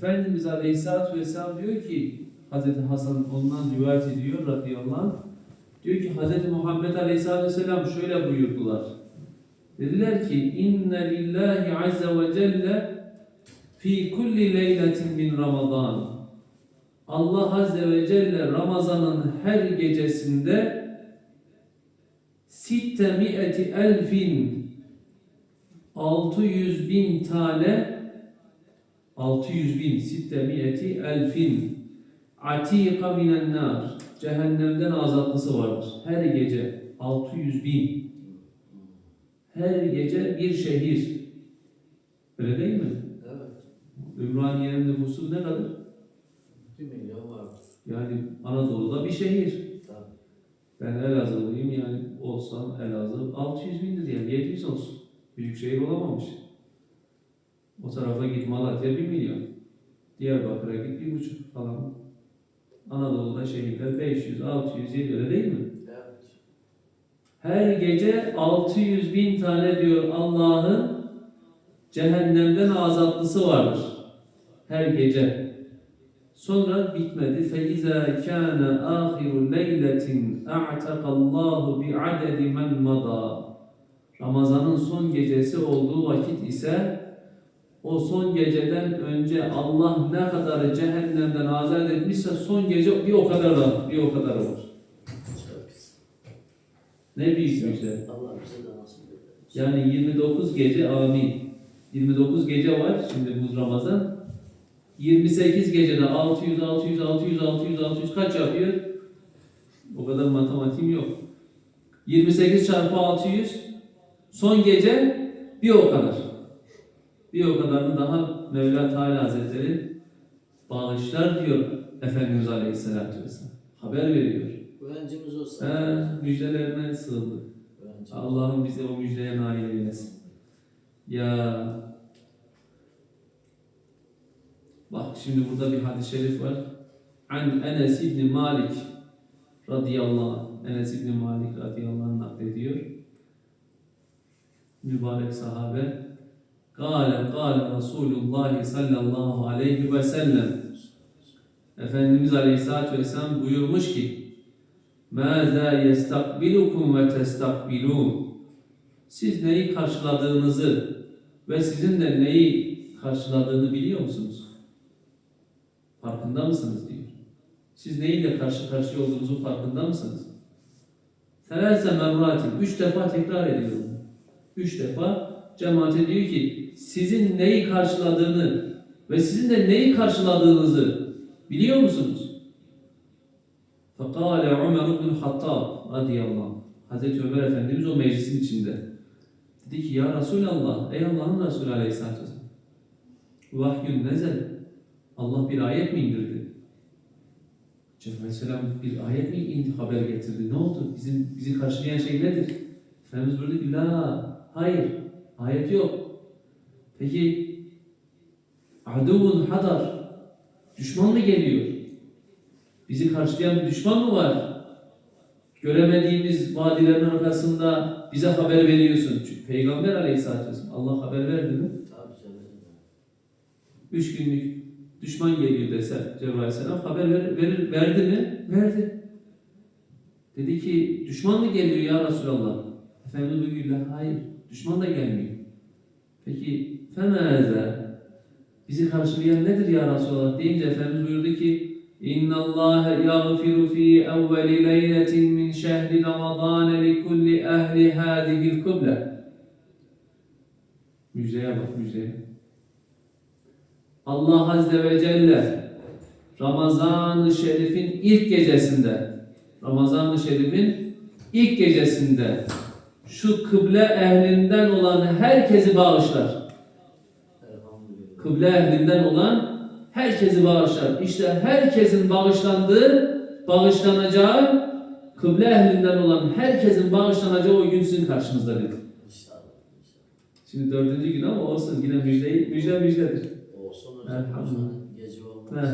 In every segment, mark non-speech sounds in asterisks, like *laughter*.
Efendimiz Aleyhisselatü Vesselam diyor ki Hazreti Hasan ondan rivayet ediyor radıyallahu anh. Diyor ki Hazreti Muhammed Aleyhisselatü Vesselam şöyle buyurdular. Dediler ki inne lillahi azze ve celle fi kulli leyletin min Ramazan. Allah azze ve celle Ramazan'ın her gecesinde sitte mi'eti elfin 600 bin tane 600 bin sitte mi'eti elfin atika minen nar cehennemden azatlısı vardır. Her gece 600 bin her gece bir şehir öyle değil mi? Evet. Ümraniye'nin nüfusu ne kadar? Bir milyon var. Yani Anadolu'da bir şehir. Tabii. Ben Elazığlıyım yani olsam Elazığ 600 bindir yani 700 olsun. Büyük şehir olamamış. O tarafa git Malatya 1 milyon. Diyarbakır'a git bir buçuk falan. Anadolu'da şehirler 500, 600, 700 öyle değil mi? Evet. Her gece 600 bin tane diyor Allah'ın cehennemden azatlısı vardır. Her gece. Sonra bitmedi. فَاِذَا كَانَ آخِرُ لَيْلَةٍ اَعْتَقَ اللّٰهُ بِعَدَدِ مَنْ مَضَى Ramazanın son gecesi olduğu vakit ise o son geceden önce Allah ne kadar cehennemden azat etmişse son gece bir o kadar da bir o kadar güzel. Ne büyük müjde. Allah bize de nasip. Yani 29 gece amin. 29 gece var şimdi bu Ramazan. 28 gecede 600, 600, 600, 600, 600 kaç yapıyor? O kadar matematiğim yok. 28 çarpı 600 son gece bir o kadar. Bir o kadarını daha Mevla Teala Hazretleri bağışlar diyor Efendimiz Aleyhisselatü Vesselam. Haber veriyor. Güvencimiz olsa. He, müjdelerine sığındı. Allah'ım bize o müjdeye nail eylesin. Ya Bak şimdi burada bir hadis-i şerif var. An Enes İbni Malik radıyallahu anh. Enes İbni Malik radıyallahu anh naklediyor. Mübarek sahabe. Kale kale Resulullah sallallahu aleyhi ve sellem. Efendimiz aleyhissalatü vesselam buyurmuş ki مَاذَا يَسْتَقْبِلُكُمْ وَتَسْتَقْبِلُونَ Siz neyi karşıladığınızı ve sizin de neyi karşıladığını biliyor musunuz? Farkında mısınız diyor. Siz neyle karşı karşıya olduğunuzun farkında mısınız? Selase merratin. Üç defa tekrar ediyorum. Üç defa cemaate diyor ki sizin neyi karşıladığını ve sizin de neyi karşıladığınızı biliyor musunuz? فَقَالَ عُمَرُ بْنُ الْحَطَّابِ radıyallahu anh. Hazreti Ömer Efendimiz o meclisin içinde. Dedi ki ya Resulallah, ey Allah'ın Resulü aleyhissalatü vesselam. Vahyün nezel. Allah bir ayet mi indirdi? Cenab-ı Aleyhisselam bir ayet mi indi, haber getirdi? Ne oldu? Bizim bizi karşılayan şey nedir? Efendimiz buyurdu ki la, hayır, ayet yok. Peki aduvun hadar, düşman mı geliyor? Bizi karşılayan bir düşman mı var? Göremediğimiz vadilerin arkasında bize haber veriyorsun. Çünkü Peygamber aleyhissalatü vesselam Allah haber verdi mi? Tabii canım. Üç günlük düşman geliyor dese Cebrail aleyhisselam haber ver, verir, verdi mi? Verdi. Dedi ki düşman mı geliyor ya Resulallah? Efendimiz buyuruyor hayır düşman da gelmiyor. Peki femeze bizi karşılayan nedir ya Resulallah deyince Efendimiz buyurdu ki İnna Allah yaghfiru fi evveli leyletin min şehri Ramazan li kulli ehli hadihi'l kıble. Müjdeye bak müjdeye. Allah Azze ve Celle Ramazan-ı Şerif'in ilk gecesinde Ramazan-ı Şerif'in ilk gecesinde şu kıble ehlinden olan herkesi bağışlar. Kıble ehlinden olan herkesi bağışlar. İşte herkesin bağışlandığı, bağışlanacağı, kıble ehlinden olan herkesin bağışlanacağı o gün sizin karşınızda dedi. Şimdi dördüncü gün ama olsun yine müjde, müjde müjdedir. Olsun hocam. Elhamdülillah. Gece olmaz.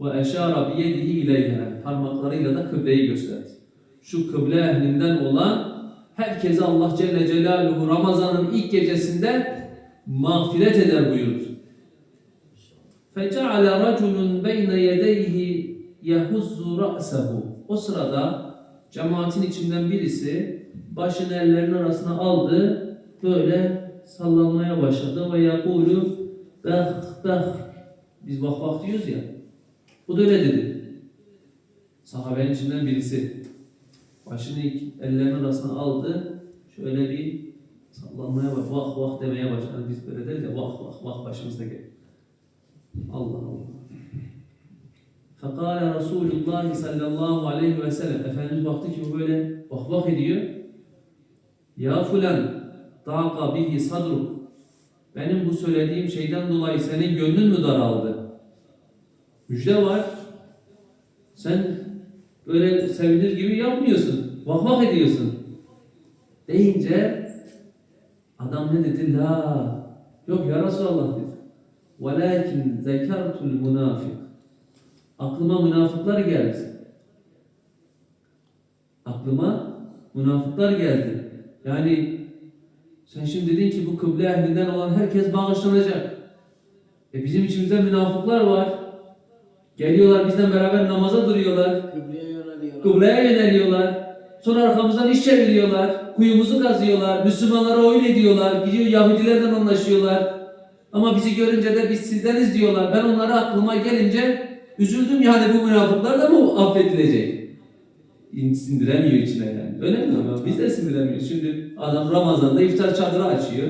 Ve ve eşara biyedihi ileyhe parmaklarıyla da kıbleyi gösterdi Şu kıble ehlinden olan herkese Allah Celle Celaluhu Ramazan'ın ilk gecesinde mağfiret eder buyurdu. فَجَعَلَ رَجُلٌ بَيْنَ يَدَيْهِ يَهُزُّ رَأْسَهُ O sırada cemaatin içinden birisi başını ellerinin arasına aldı, böyle sallanmaya başladı ve yakulu bah bah biz vah vah diyoruz ya. Bu da öyle dedi. Sahabenin içinden birisi başını ellerinin arasına aldı, şöyle bir sallanmaya bak, vah vah demeye başladı. Biz böyle deriz ya vah vah vah başımızda gel. Allah Allah. Fekale Resulullah sallallahu aleyhi ve sellem Efendimiz baktı ki bu böyle vah vah ediyor. Ya fulan daqa bihi sadruk benim bu söylediğim şeyden dolayı senin gönlün mü daraldı? Müjde var. Sen böyle sevinir gibi yapmıyorsun. Vah vah ediyorsun. Deyince adam ne dedi? La. Yok ya Resulallah dedi. وَلَكِنْ زَكَرْتُ الْمُنَافِقِ Aklıma münafıklar geldi. Aklıma münafıklar geldi. Yani sen şimdi dedin ki bu kıble ehlinden olan herkes bağışlanacak. E bizim içimizde münafıklar var. Geliyorlar bizden beraber namaza duruyorlar. Kıbleye yöneliyor. Kıbleye yöneliyorlar. Sonra arkamızdan iş çeviriyorlar. Kuyumuzu kazıyorlar. Müslümanlara oyun ediyorlar. Gidiyor Yahudilerden anlaşıyorlar. Ama bizi görünce de biz sizdeniz diyorlar. Ben onlara aklıma gelince üzüldüm yani bu münafıklar da mı affedilecek? İn- Sindiremiyor içine yani. Öyle mi ama biz de sindiremiyoruz. Şimdi adam Ramazan'da iftar çadırı açıyor.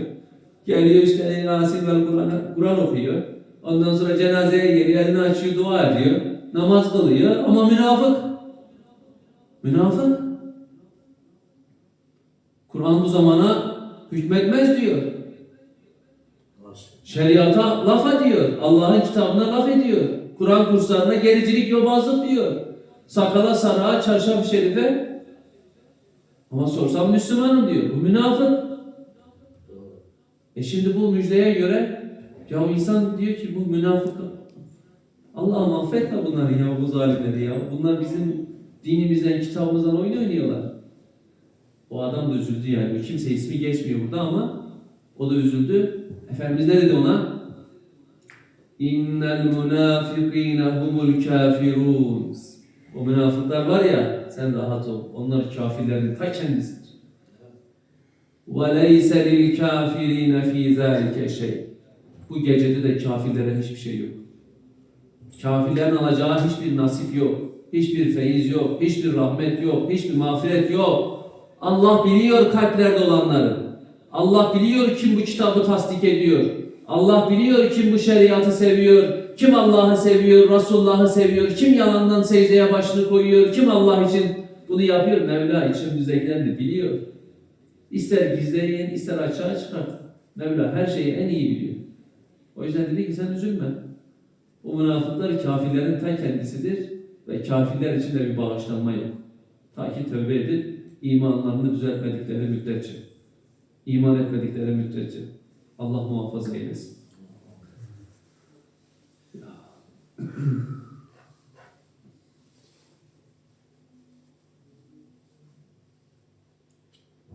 Geliyor işte Yasin vel Kur'an Kur'an okuyor. Ondan sonra cenazeye geliyor, elini açıyor, dua ediyor. Namaz kılıyor ama münafık. Münafık. Kur'an bu zamana hükmetmez diyor. Şeriata laf ediyor. Allah'ın kitabına laf ediyor. Kur'an kurslarına gericilik, yobazlık diyor. Sakala sarığa, çarşaf şerife. Ama sorsam Müslümanım diyor. Bu münafık. E şimdi bu müjdeye göre ya insan diyor ki bu münafık. Allah'ım affetme bunları ya bu zalimleri ya. Bunlar bizim dinimizden, kitabımızdan oyun oynuyorlar. O adam da üzüldü yani. Kimse ismi geçmiyor burada ama o da üzüldü. Efendimiz ne dedi ona? İnnel münafikîne humul kafirun. O münafıklar var ya, sen rahat ol. Onlar kafirlerin ta kendisidir. وَلَيْسَ لِلْكَافِرِينَ ف۪ي ذَٰلِكَ şey. bu gecede de kafirlere hiçbir şey yok. Kafirlerin alacağı hiçbir nasip yok. Hiçbir feyiz yok. Hiçbir rahmet yok. Hiçbir mağfiret yok. Allah biliyor kalplerde olanları. Allah biliyor kim bu kitabı tasdik ediyor. Allah biliyor kim bu şeriatı seviyor. Kim Allah'ı seviyor, Resulullah'ı seviyor. Kim yalandan secdeye başını koyuyor. Kim Allah için bunu yapıyor. Mevla içimizdekilerini de biliyor. İster gizleyin, ister açığa çıkartın. Mevla her şeyi en iyi biliyor. O yüzden dedi ki sen üzülme. O münafıklar kafirlerin ta kendisidir ve kafirler için de bir bağışlanma yok. Ta ki tövbe edip imanlarını düzeltmedikleri müddetçe. iman etmedikleri müddetçe. Allah muhafaza eylesin.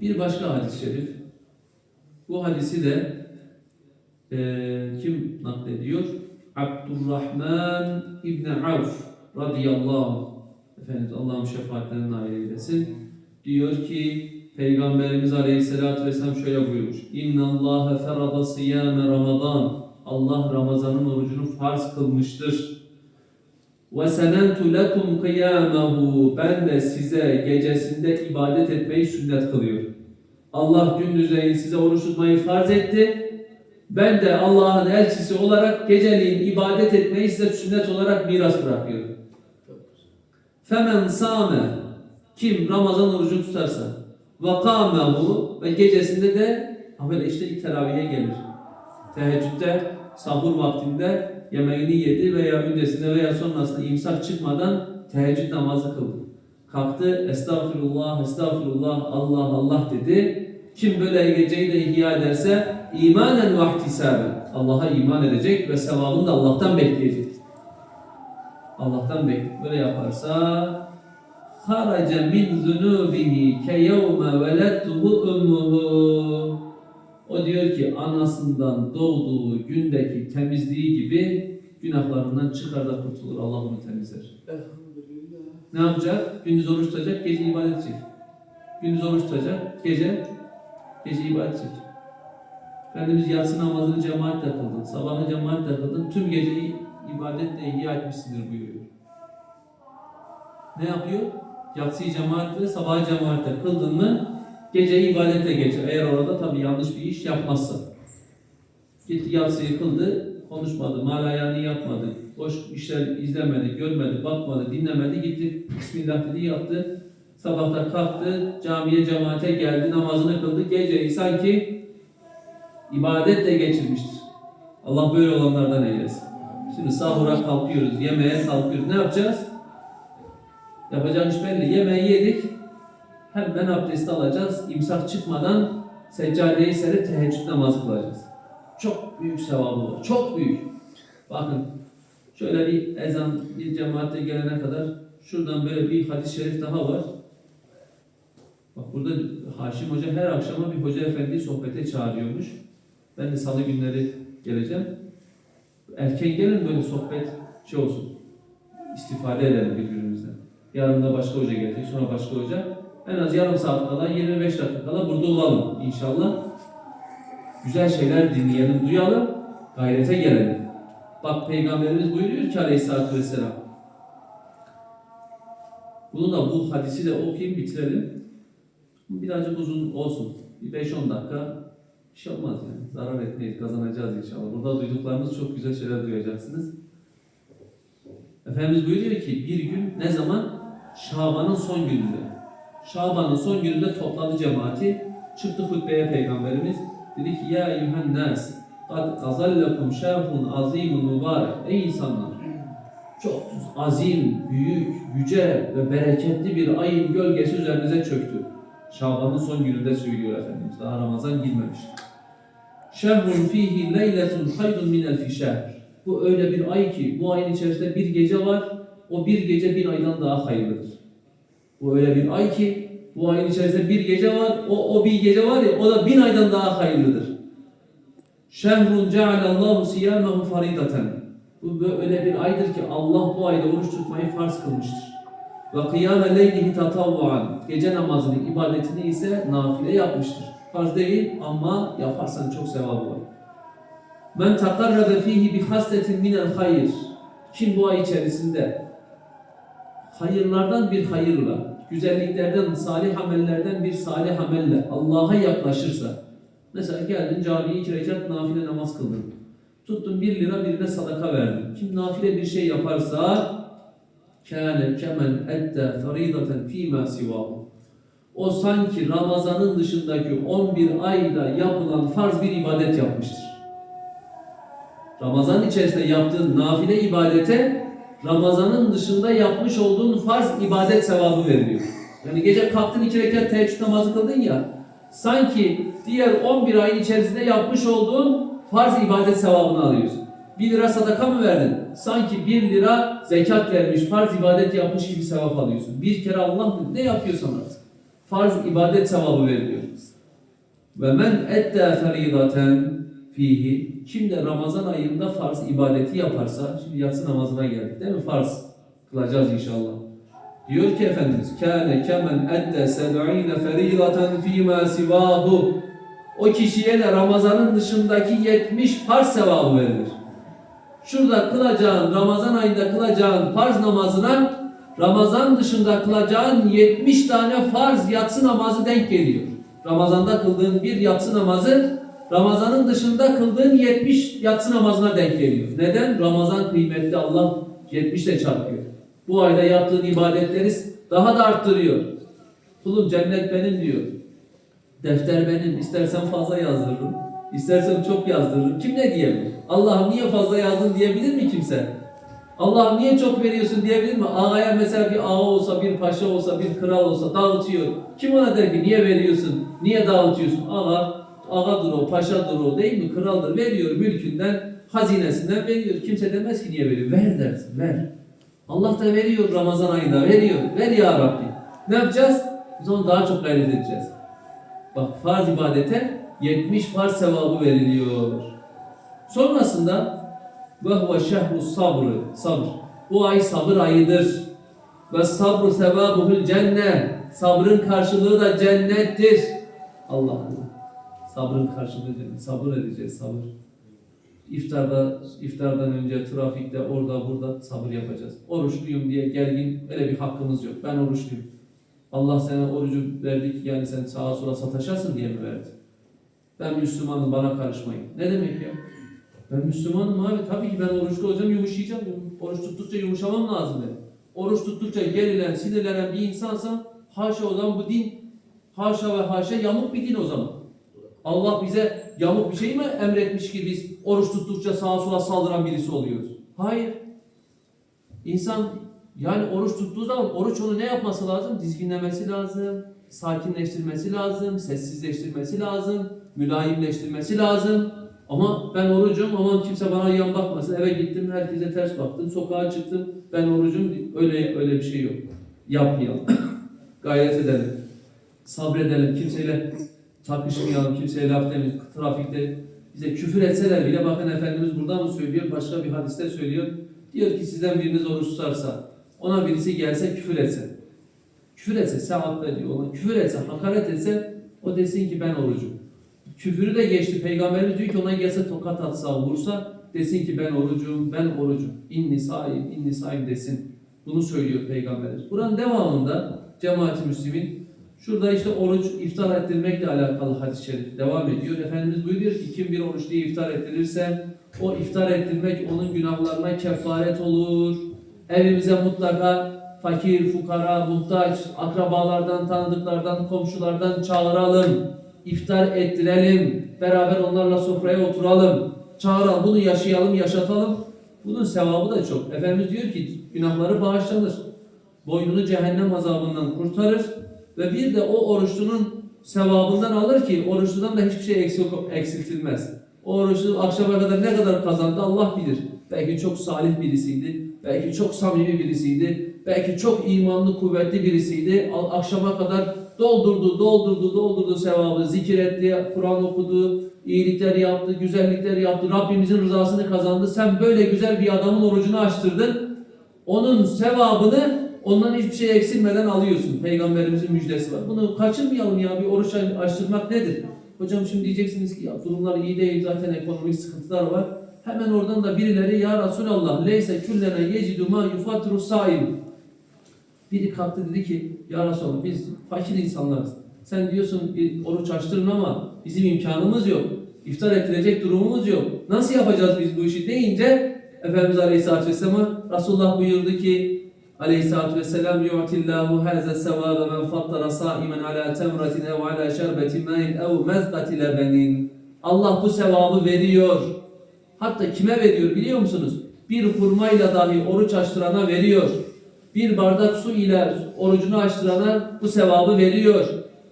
Bir başka hadis-i şerif. Bu hadisi de eee, kim naklediyor? Abdurrahman İbni Avf radıyallahu anh. Efendimiz Allah'ın şefaatlerine nail eylesin. Diyor ki Peygamberimiz Aleyhisselatü Vesselam şöyle buyurmuş. İnna Allahe ferada siyame Ramazan. Allah Ramazan'ın orucunu farz kılmıştır. Ve senentu lekum kıyamehu. Ben de size gecesinde ibadet etmeyi sünnet kılıyorum. Allah gündüzleyin size oruç tutmayı farz etti. Ben de Allah'ın elçisi olarak geceliğin ibadet etmeyi size sünnet olarak miras bırakıyorum. Femen same kim Ramazan orucu tutarsa ve kâmehu ve gecesinde de böyle işte teravihe gelir. Teheccüde sahur vaktinde yemeğini yedi veya öncesinde veya sonrasında imsak çıkmadan teheccüd namazı kıldı. Kalktı estağfirullah estağfirullah Allah Allah dedi. Kim böyle geceyi de ihya ederse imanen ve ihtisaben Allah'a iman edecek ve sevabını da Allah'tan bekleyecek. Allah'tan bekleyip böyle yaparsa haraca min zunubihi ke yevme velettuhu ummuhu o diyor ki anasından doğduğu gündeki temizliği gibi günahlarından çıkar da kurtulur. Allah onu temizler. Elhamdülillah. Ne yapacak? Gündüz oruç tutacak, gece ibadet edecek. Gündüz oruç tutacak, gece gece ibadet edecek. Efendimiz yatsı namazını cemaatle kıldın, sabahı cemaatle kıldın, tüm geceyi ibadetle ihya etmişsindir buyuruyor. Ne yapıyor? Yatsıyı cemaatle, sabahı cemaatle kıldın mı, geceyi ibadetle geçer. Eğer orada tabii yanlış bir iş yapmazsa. Gitti yatsıyı kıldı, konuşmadı, malayani yapmadı, boş işler izlemedi, görmedi, bakmadı, dinlemedi, gitti Bismillah dedi yattı. Sabahta kalktı, camiye cemaate geldi, namazını kıldı. Geceyi sanki ibadetle geçirmiştir. Allah böyle olanlardan eylesin. Şimdi sahura kalkıyoruz, yemeğe kalkıyoruz. Ne yapacağız? Yapacağın iş belli. Yemeği yedik, hemen abdest alacağız. İmsak çıkmadan seccadeyi serip teheccüd namazı kılacağız. Çok büyük sevabı var. Çok büyük. Bakın şöyle bir ezan bir cemaatte gelene kadar şuradan böyle bir hadis-i şerif daha var. Bak burada Haşim Hoca her akşama bir hoca efendi sohbete çağırıyormuş. Ben de salı günleri geleceğim. Erken gelin böyle sohbet şey olsun. İstifade edelim birbirimizden. Yarın da başka hoca gelecek, sonra başka hoca. En az yarım saat kala, 25 dakika kala burada olalım inşallah. Güzel şeyler dinleyelim, duyalım, gayrete gelelim. Bak Peygamberimiz buyuruyor ki aleyhissalatü vesselam. Bunu da bu hadisi de okuyayım bitirelim. Birazcık uzun olsun. Bir 5-10 dakika bir şey olmaz yani. Zarar etmeyiz, kazanacağız inşallah. Burada duyduklarınız çok güzel şeyler duyacaksınız. Efendimiz buyuruyor ki bir gün ne zaman? Şaban'ın son gününde. Şaban'ın son gününde topladı cemaati. Çıktı hutbeye Peygamberimiz. Dedi ki ya eyyühen nas kad azallakum şerhun azimun mübarek. Ey insanlar! Çok azim, büyük, yüce ve bereketli bir ayın gölgesi üzerinize çöktü. Şaban'ın son gününde söylüyor Efendimiz. Daha Ramazan girmemiş. Şehrun fihi leyletun hayrun min elfi şehr. Bu öyle bir ay ki bu ayın içerisinde bir gece var. O bir gece bin aydan daha hayırlıdır. Bu öyle bir ay ki bu ayın içerisinde bir gece var. O, o bir gece var ya o da bin aydan daha hayırlıdır. Şehrun cealallahu siyamehu faridaten. Bu böyle bir aydır ki Allah bu ayda oruç tutmayı farz kılmıştır. Ve kıyame leylihi tatavvuan. Gece namazını, ibadetini ise nafile yapmıştır. Farz değil ama yaparsan çok sevabı var. Men takarrabe fihi bi hasletin minel hayır. Kim bu ay içerisinde hayırlardan bir hayırla, güzelliklerden, salih amellerden bir salih amelle Allah'a yaklaşırsa, mesela geldin camiye iki rekat nafile namaz kıldın. Tuttun bir lira birine sadaka verdin. Kim nafile bir şey yaparsa kâne kemen ette faridaten fîmâ sivâhu. O sanki Ramazan'ın dışındaki 11 ayda yapılan farz bir ibadet yapmıştır. Ramazan içerisinde yaptığın nafile ibadete Ramazan'ın dışında yapmış olduğun farz ibadet sevabı veriliyor. Yani gece kalktın iki rekat teheccüd namazı kıldın ya sanki diğer 11 ayın içerisinde yapmış olduğun farz ibadet sevabını alıyorsun. 1 lira sadaka mı verdin? Sanki 1 lira zekat vermiş, farz ibadet yapmış gibi sevap alıyorsun. Bir kere Allah? Ne yapıyorsan artık. Farz ibadet sevabı veriliyor. Ve men ette feridaten fihi. Kim de Ramazan ayında farz ibadeti yaparsa, şimdi yatsı namazına geldik değil mi? Farz kılacağız inşallah. Diyor ki Efendimiz, kâne kemen edde seb'ine feridaten fîmâ sivahu. O kişiye de Ramazanın dışındaki 70 farz sevabı verilir. Şurada kılacağın, Ramazan ayında kılacağın farz namazına Ramazan dışında kılacağın 70 tane farz yatsı namazı denk geliyor. Ramazanda kıldığın bir yatsı namazı Ramazanın dışında kıldığın 70 yatsı namazına denk geliyor. Neden? Ramazan kıymetli Allah 70 ile çarpıyor. Bu ayda yaptığın ibadetleri daha da arttırıyor. Kulum cennet benim diyor. Defter benim. İstersen fazla yazdırırım. İstersen çok yazdırırım. Kim ne diyebilir? Allah'ım niye fazla yazdın diyebilir mi kimse? Allah'ım niye çok veriyorsun diyebilir mi? Ağaya mesela bir ağa olsa, bir paşa olsa, bir kral olsa dağıtıyor. Kim ona der ki niye veriyorsun, niye dağıtıyorsun? Ağa, ağadır o, paşadır o değil mi? Kraldır. Veriyor mülkünden, hazinesinden veriyor. Kimse demez ki niye veriyor? Ver dersin, ver. Allah da veriyor Ramazan ayında, veriyor. Ver ya Rabbi. Ne yapacağız? Biz onu daha çok gayret edeceğiz. Bak farz ibadete 70 farz sevabı veriliyor. Sonrasında Ve huve şehru sabrı. Sabır. Bu ay sabır ayıdır. Ve sabru sevabuhul cennet. Sabrın karşılığı da cennettir. Allah Allah. Sabrın karşılığı cennet. Sabır edeceğiz sabır. İftarda, iftardan önce trafikte orada burada sabır yapacağız. Oruçluyum diye gergin öyle bir hakkımız yok. Ben oruçluyum. Allah sana orucu verdik yani sen sağa sola sataşasın diye mi verdi? Ben Müslümanım bana karışmayın. Ne demek ya? Ben Müslümanım abi tabii ki ben oruçlu olacağım yumuşayacağım. Oruç tuttukça yumuşamam lazım benim. Oruç tuttukça gerilen, sinirlenen bir insansam haşa o zaman bu din haşa ve haşa yamuk bir din o zaman. Allah bize yamuk bir şey mi emretmiş ki biz oruç tuttukça sağa sola saldıran birisi oluyoruz? Hayır. İnsan yani oruç tuttuğu zaman oruç onu ne yapması lazım? Dizginlemesi lazım, sakinleştirmesi lazım, sessizleştirmesi lazım, mülayimleştirmesi lazım. Ama ben orucum, aman kimse bana yan bakmasın. Eve gittim, herkese ters baktım, sokağa çıktım. Ben orucum, öyle öyle bir şey yok. Yapmayalım. *coughs* Gayret edelim. Sabredelim. Kimseyle takışmayalım, kimseye laf demeyin. Trafikte bize küfür etseler bile bakın Efendimiz burada mı söylüyor, başka bir hadiste söylüyor. Diyor ki sizden biriniz oruç tutarsa, ona birisi gelse küfür etse. Küfür etse, sevap diyor ona. Küfür etse, hakaret etse, o desin ki ben orucum. Küfürü de geçti. Peygamberimiz diyor ki ona gelse tokat atsa, vursa desin ki ben orucum, ben orucum. İnni saim, inni saim desin. Bunu söylüyor Peygamberimiz. Buranın devamında cemaat-i müslimin şurada işte oruç iftar ettirmekle alakalı hadis-i şerif devam ediyor. Efendimiz buyuruyor ki kim bir oruç diye iftar ettirirse o iftar ettirmek onun günahlarına kefaret olur. Evimize mutlaka fakir, fukara, muhtaç, akrabalardan, tanıdıklardan, komşulardan çağıralım. İftar ettirelim. Beraber onlarla sofraya oturalım. Çağıralım. Bunu yaşayalım, yaşatalım. Bunun sevabı da çok. Efendimiz diyor ki günahları bağışlanır. Boynunu cehennem azabından kurtarır. Ve bir de o oruçlunun sevabından alır ki oruçludan da hiçbir şey eksik, eksiltilmez. O oruçlu akşama kadar ne kadar kazandı Allah bilir. Belki çok salih birisiydi. Belki çok samimi birisiydi. Belki çok imanlı, kuvvetli birisiydi. Akşama kadar doldurdu, doldurdu, doldurdu sevabı. Zikir etti, Kur'an okudu, iyilikler yaptı, güzellikler yaptı. Rabbimizin rızasını kazandı. Sen böyle güzel bir adamın orucunu açtırdın. Onun sevabını ondan hiçbir şey eksilmeden alıyorsun. Peygamberimizin müjdesi var. Bunu kaçırmayalım ya. Bir oruç açtırmak nedir? Hocam şimdi diyeceksiniz ki ya durumlar iyi değil zaten ekonomik sıkıntılar var. Hemen oradan da birileri ya Resulallah leyse küllene yecidu ma yufatru saim. Biri kalktı dedi ki ya Resulallah biz fakir insanlarız. Sen diyorsun bir oruç açtırın ama bizim imkanımız yok. İftar ettirecek durumumuz yok. Nasıl yapacağız biz bu işi deyince Efendimiz Aleyhisselatü Vesselam Resulullah buyurdu ki Aleyhisselatü Vesselam yu'tillahu haza sevabe men fattara saimen ala temratin ev ala şerbeti main ev mezqati lebenin. Allah bu sevabı veriyor. Hatta kime veriyor biliyor musunuz? Bir hurmayla dahi oruç açtırana veriyor. Bir bardak su ile orucunu açtırana bu sevabı veriyor.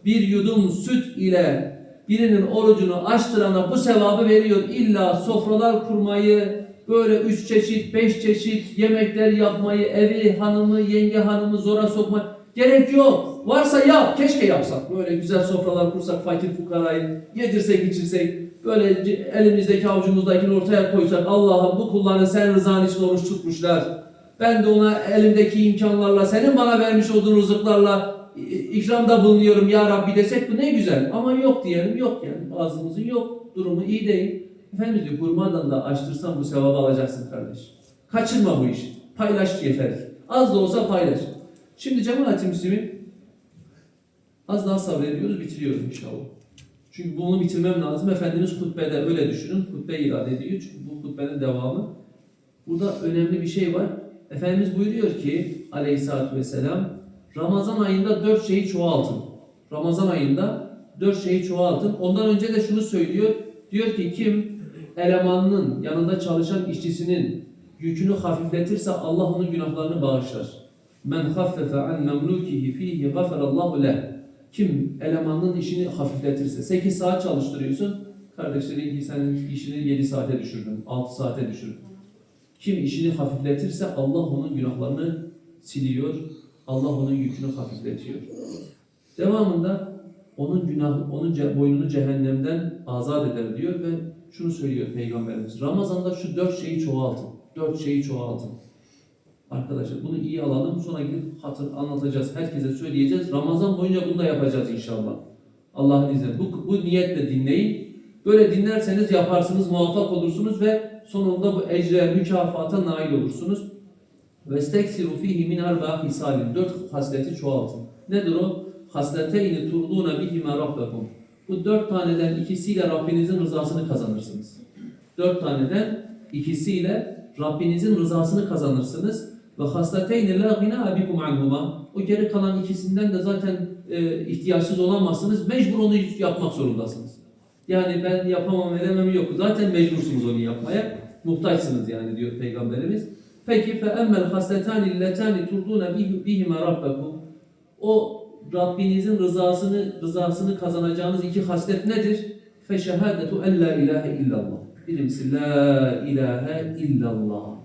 Bir yudum süt ile birinin orucunu açtırana bu sevabı veriyor. İlla sofralar kurmayı, böyle üç çeşit, beş çeşit yemekler yapmayı, evi, hanımı, yenge hanımı zora sokmayı gerek yok. Varsa yap, keşke yapsak. Böyle güzel sofralar kursak, fakir fukarayı yedirsek, içirsek, böyle elimizdeki avucumuzdakini ortaya koysak, Allah'ım bu kullarını sen rızan için oruç tutmuşlar. Ben de ona elimdeki imkanlarla, senin bana vermiş olduğun rızıklarla i- ikramda bulunuyorum ya Rabbi desek bu ne güzel. Ama yok diyelim, yok yani. Ağzımızın yok, durumu iyi değil. Efendimiz diyor, kurmadan da açtırsan bu sevabı alacaksın kardeş. Kaçırma bu işi. Paylaş yeter. Az da olsa paylaş. Şimdi cemaat-i müslimin az daha sabrediyoruz, bitiriyoruz inşallah. Çünkü bunu bitirmem lazım. Efendimiz hutbede öyle düşünün. Hutbe irade ediyor. Çünkü bu hutbenin devamı. Burada önemli bir şey var. Efendimiz buyuruyor ki aleyhissalatü vesselam Ramazan ayında dört şeyi çoğaltın. Ramazan ayında dört şeyi çoğaltın. Ondan önce de şunu söylüyor. Diyor ki kim elemanının yanında çalışan işçisinin yükünü hafifletirse Allah onun günahlarını bağışlar. Men haffefe an memlukihi fihi gafarallahu leh. Kim elemanının işini hafifletirse 8 saat çalıştırıyorsun. Kardeşlerin ki senin işini 7 saate düşürdün, 6 saate düşürdün. Kim işini hafifletirse Allah onun günahlarını siliyor. Allah onun yükünü hafifletiyor. Devamında onun günah, onun boynunu cehennemden azat eder diyor ve şunu söylüyor Peygamberimiz. Ramazan'da şu dört şeyi çoğaltın. Dört şeyi çoğaltın. Arkadaşlar bunu iyi alalım. Sonra gidip hatır anlatacağız. Herkese söyleyeceğiz. Ramazan boyunca bunu da yapacağız inşallah. Allah'ın izniyle. Bu, bu niyetle dinleyin. Böyle dinlerseniz yaparsınız, muvaffak olursunuz ve sonunda bu ecre, mükafata nail olursunuz. Steksiru fihi min arba hisalin. Dört hasleti çoğaltın. Nedir o? Hasleteyni turduna bihima rabbekum. Bu dört taneden ikisiyle Rabbinizin rızasını kazanırsınız. Dört taneden ikisiyle Rabbinizin rızasını kazanırsınız. Ve hasleteyni la gina bikum anhuma. O geri kalan ikisinden de zaten e, ihtiyaçsız olamazsınız. Mecbur onu yapmak zorundasınız. Yani ben yapamam edemem yok. Zaten mecbursunuz onu yapmaya. Muhtaçsınız yani diyor Peygamberimiz. Peki fe emmel hasletani letani turduna bihima rabbekum. O Rabbinizin rızasını rızasını kazanacağınız iki haslet nedir? Fe şehadetu en la ilahe illallah. Birincisi la ilahe illallah.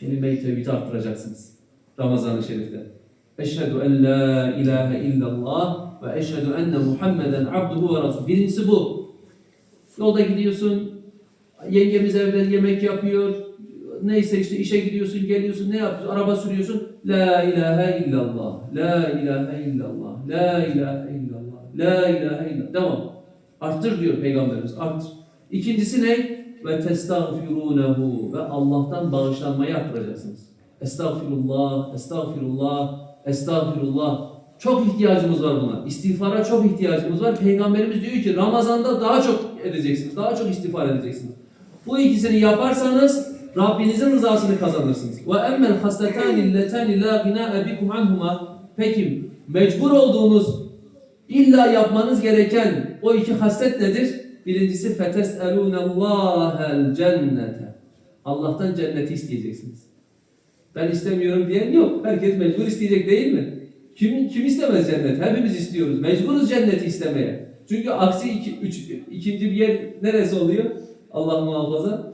Kelime-i tevhidi arttıracaksınız. Ramazan-ı Şerif'te. Eşhedü en la ilahe illallah ve eşhedü enne Muhammeden abduhu ve rasul. Birincisi bu. Yolda gidiyorsun, yengemiz evde yemek yapıyor, neyse işte işe gidiyorsun, geliyorsun, ne yapıyorsun? Araba sürüyorsun. La ilahe illallah, la ilahe illallah, la ilahe illallah, la ilahe illallah. Devam. Arttır diyor Peygamberimiz, arttır. İkincisi ne? Ve testağfirunehu ve Allah'tan bağışlanmayı arttıracaksınız. Estağfirullah, estağfirullah, estağfirullah. Çok ihtiyacımız var buna. İstiğfara çok ihtiyacımız var. Peygamberimiz diyor ki Ramazan'da daha çok edeceksiniz. Daha çok istiğfar edeceksiniz. Bu ikisini yaparsanız Rabbinizin rızasını kazanırsınız. Ve emmel hasletani letani la bina bikum anhuma. Peki mecbur olduğunuz illa yapmanız gereken o iki haslet nedir? Birincisi fetes'elûnellâhel cennete. Allah'tan cenneti isteyeceksiniz. Ben istemiyorum diyen yok. Herkes mecbur isteyecek değil mi? Kim, kim istemez cennet? Hepimiz istiyoruz. Mecburuz cenneti istemeye. Çünkü aksi iki, üç, ikinci bir yer neresi oluyor? Allah muhafaza.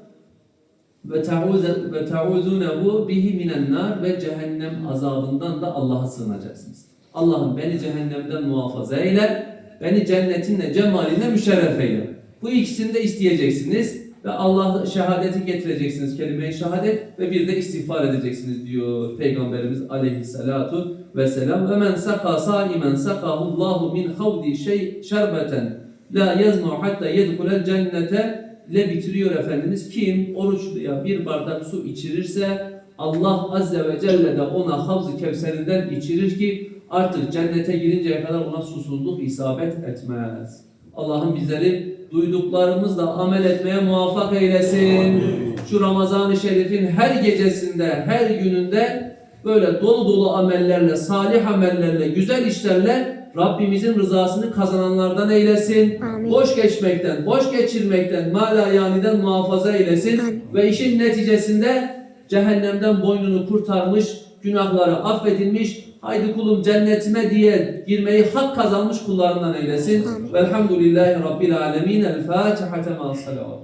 Ve ta'uzunehu bihi minen nar ve cehennem azabından da Allah'a sığınacaksınız. Allah'ım beni cehennemden muhafaza eyle, beni cennetinle cemaline müşerref eyle. Bu ikisini de isteyeceksiniz ve Allah şehadeti getireceksiniz kelime-i şehadet ve bir de istiğfar edeceksiniz diyor Peygamberimiz aleyhissalatu vesselam. Ve men saka saimen sakahullahu min havdi şey şerbeten la yazmu hatta yedhulel cennete ile bitiriyor Efendimiz. Kim oruçluya bir bardak su içirirse Allah Azze ve Celle de ona havz-ı kevserinden içirir ki artık cennete girinceye kadar ona susuzluk isabet etmez. Allah'ım bizleri duyduklarımızla amel etmeye muvaffak eylesin. Şu Ramazan-ı Şerif'in her gecesinde, her gününde böyle dolu dolu amellerle, salih amellerle, güzel işlerle Rabbimizin rızasını kazananlardan eylesin. Amin. Boş geçmekten, boş geçirmekten, mala yaniden muhafaza eylesin. Amin. Ve işin neticesinde cehennemden boynunu kurtarmış, günahları affedilmiş, haydi kulum cennetime diye girmeyi hak kazanmış kullarından eylesin. Amin. Velhamdülillahi Rabbil alemin. El Fatiha tema salavat.